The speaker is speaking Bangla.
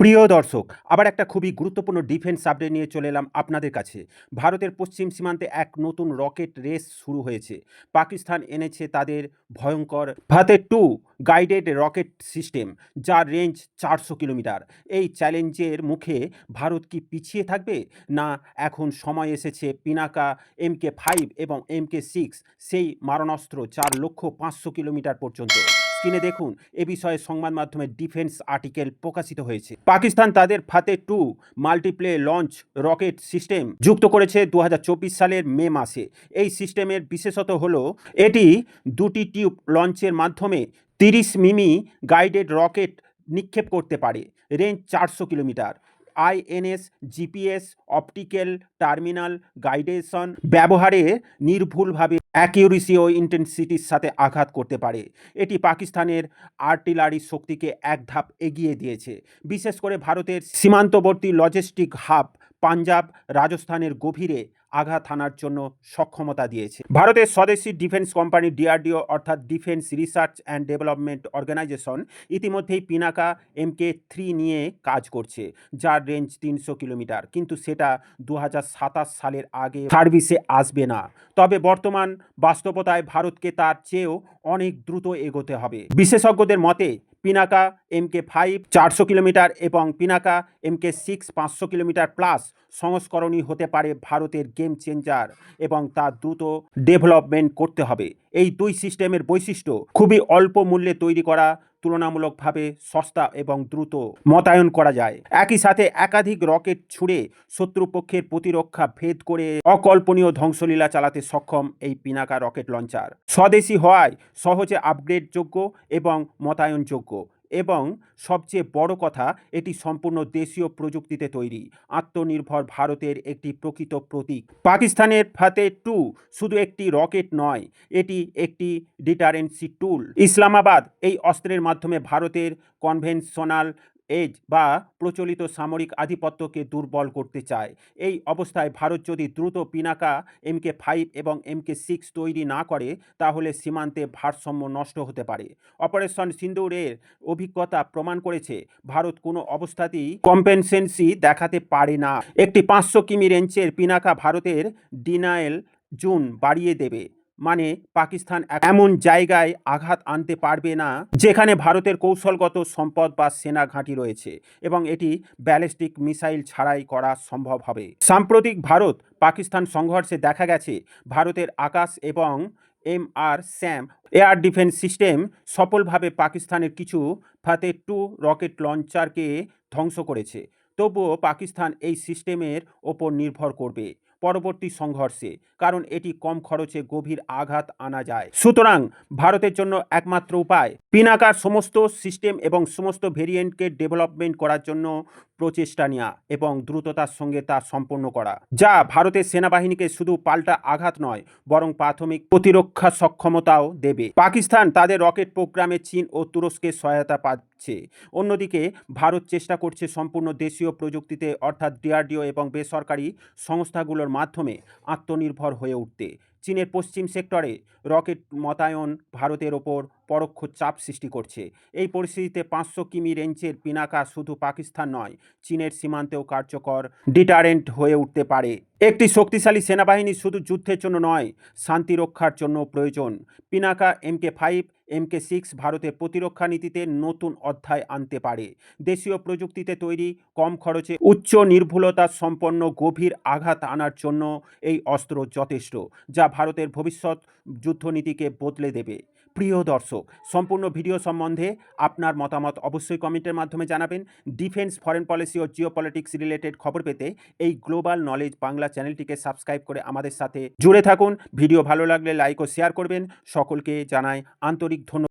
প্রিয় দর্শক, আবার একটা খুবই গুরুত্বপূর্ণ ডিফেন্স আপডেট নিয়ে চলে এলাম আপনাদের কাছে। ভারতের পশ্চিম সীমান্তে এক নতুন রকেট রেস শুরু হয়েছে। পাকিস্তান এনেছে তাদের ভয়ঙ্কর Fatah two guided rocket system যার রেঞ্জ চারশো কিলোমিটার। এই চ্যালেঞ্জের মুখে ভারত কি পিছিয়ে থাকবে? না, এখন সময় এসেছে পিনাকা এমকে ফাইভ এবং এমকে সিক্স সেই মারণাস্ত্র চার লক্ষ পাঁচশো কিলোমিটার পর্যন্ত। স্ক্রিনে দেখুন, এ বিষয়ে সংবাদ মাধ্যমে ডিফেন্স আর্টিকেল প্রকাশিত হয়েছে। পাকিস্তান তাদের Fatah two multiple launch rocket system যুক্ত করেছে দু হাজার চব্বিশ সালের মে মাসে। এই সিস্টেমের বিশেষত হল, এটি দুটি টিউব লঞ্চের মাধ্যমে তিরিশ মিমি গাইডেড রকেট নিক্ষেপ করতে পারে, রেঞ্জ চারশো kilometre. INS, GPS, optical, terminal, guidance ব্যবহারে নির্ভুলভাবে অ্যাকিউরেসি ও ইন্টেন্সিটির সাথে আঘাত করতে পারে। এটি পাকিস্তানের আর্টিলারি শক্তিকে এক ধাপ এগিয়ে দিয়েছে। বিশেষ করে ভারতের সীমান্তবর্তী লজিস্টিক হাব পাঞ্জাব, রাজস্থানের গভীরে আঘাত হানার জন্য সক্ষমতা দিয়েছে। ভারতের স্বদেশী ডিফেন্স কোম্পানি ডিআরডিও অর্থাৎ defence research and development organisation ইতিমধ্যেই পিনাকা এমকে থ্রি নিয়ে কাজ করছে, যার রেঞ্জ তিনশো কিলোমিটার। কিন্তু সেটা দু হাজার সাতাশ সালের আগে সার্ভিসে আসবে না। তবে বর্তমান বাস্তবতায় ভারতকে তার চেয়েও অনেক দ্রুত এগোতে হবে। বিশেষজ্ঞদের মতে পিনাকা এমকে ফাইভ চারশো কিলোমিটার এবং পিনাকা এমকে সিক্স পাঁচশো কিলোমিটার প্লাস সংস্করণই হতে পারে ভারতের গেম চেঞ্জার এবং তা দ্রুত ডেভেলপমেন্ট করতে হবে। এই দুই সিস্টেমের বৈশিষ্ট্য, খুবই অল্প মূল্যে তৈরি করা তুলনামূলকভাবে সস্তা এবং দ্রুত মোতায়েন করা যায়। একই সাথে একাধিক রকেট ছুড়ে শত্রুপক্ষের প্রতিরক্ষা ভেদ করে অকল্পনীয় ধ্বংসলীলা চালাতে সক্ষম এই পিনাকা রকেট লঞ্চার। স্বদেশি হওয়ায় সহজে আপগ্রেডযোগ্য এবং মোতায়েনযোগ্য। এবং সবচেয়ে বড় কথা, এটি সম্পূর্ণ দেশীয় প্রযুক্তিতে তৈরি। আত্মনির্ভর ভারতের একটি প্রকৃত প্রতীক। পাকিস্তানের ফাতে টু শুধু একটি রকেট নয়, এটি একটি ডিটারেন্সি টুল। ইসলামাবাদ এই অস্ত্রের মাধ্যমে ভারতের কনভেনশনাল এজ বা প্রচলিত সামরিক আধিপত্যকে দুর্বল করতে চায়। এই অবস্থায় ভারত যদি দ্রুত পিনাকা এমকে ফাইভ এবং এমকে সিক্স তৈরি না করে, তাহলে সীমান্তে ভারসাম্য নষ্ট হতে পারে। অপারেশন সিন্দুরের অভিজ্ঞতা প্রমাণ করেছে, ভারত কোনো অবস্থাতেই কম্পেনসেন্সি দেখাতে পারে না। একটি পাঁচশো কিমি রেঞ্জের পিনাকা ভারতের ডিনায়েল জুন বাড়িয়ে দেবে। মানে পাকিস্তান এমন জায়গায় আঘাত আনতে পারবে না, যেখানে ভারতের কৌশলগত সম্পদ বা সেনা ঘাঁটি রয়েছে এবং এটি ব্যালিস্টিক মিসাইল ছাড়াই করা সম্ভব হবে। সাম্প্রতিক ভারত, পাকিস্তান সংঘর্ষে দেখা গেছে, ভারতের আকাশ এবং M R SAM air defence system সফলভাবে পাকিস্তানের কিছু ফাতে টু রকেট লঞ্চারকে ধ্বংস করেছে। তবুও পাকিস্তান এই সিস্টেমের ওপর নির্ভর করবে। পরবর্তী সংঘর্ষে, কারণ এটি কম খরচে গভীর আঘাত আনা যায়। সুতরাং, ভারতের জন্য একমাত্র উপায়, পিনাকার সমস্ত সিস্টেম এবং সমস্ত ভেরিয়েন্টকে ডেভেলপমেন্ট করার জন্য প্রচেষ্টা নেওয়া এবং দ্রুততার সঙ্গে তা সম্পন্ন করা, যা ভারতের সেনাবাহিনীকে শুধু পাল্টা আঘাত নয়, বরং প্রাথমিক প্রতিরক্ষা সক্ষমতাও দেবে। পাকিস্তান তাদের রকেট প্রোগ্রামে চীন ও তুরস্কের সহায়তা পাচ্ছে। অন্যদিকে, ভারত চেষ্টা করছে সম্পূর্ণ দেশীয় প্রযুক্তিতে, অর্থাৎ ডিআরডিও এবং বেসরকারি সংস্থাগুলোর মাধ্যমে আত্মনির্ভর হয়ে উঠতে। চীনের পশ্চিম সেক্টরে রকেট মতায়ন ভারতের ওপর পরোক্ষ চাপ সৃষ্টি করছে। এই পরিস্থিতিতে পাঁচশো কিমি রেঞ্জের পিনাকা শুধু পাকিস্তান নয়, চীনের সীমান্তেও কার্যকর ডিটারেন্ট হয়ে উঠতে পারে। একটি শক্তিশালী সেনাবাহিনী শুধু যুদ্ধের জন্য নয়, শান্তি রক্ষার জন্য প্রয়োজন। Pinaka MK five MK six ভারতের প্রতিরক্ষা নীতিতে নতুন অধ্যায় আনতে পারে। দেশীয় প্রযুক্তিতে তৈরি, কম খরচে, উচ্চ নির্ভুলতা সম্পন্ন গভীর আঘাত আনার জন্য এই অস্ত্র যথেষ্ট, যা ভারতের ভবিষ্যৎ যুদ্ধনীতিকে বদলে দেবে। প্রিয় দর্শক, সম্পূর্ণ ভিডিও সম্বন্ধে আপনার মতামত অবশ্যই কমেন্টের মাধ্যমে জানাবেন। ডিফেন্স, ফরেন পলিসি ও জিও পলিটিক্স রিলেটেড খবর পেতে এই গ্লোবাল নলেজ বাংলা চ্যানেলটিকে সাবস্ক্রাইব করে আমাদের সাথে জুড়ে থাকুন। ভিডিও ভালো লাগলে লাইক ও শেয়ার করবেন। সকলকে জানাই আন্তরিক ধন্যবাদ।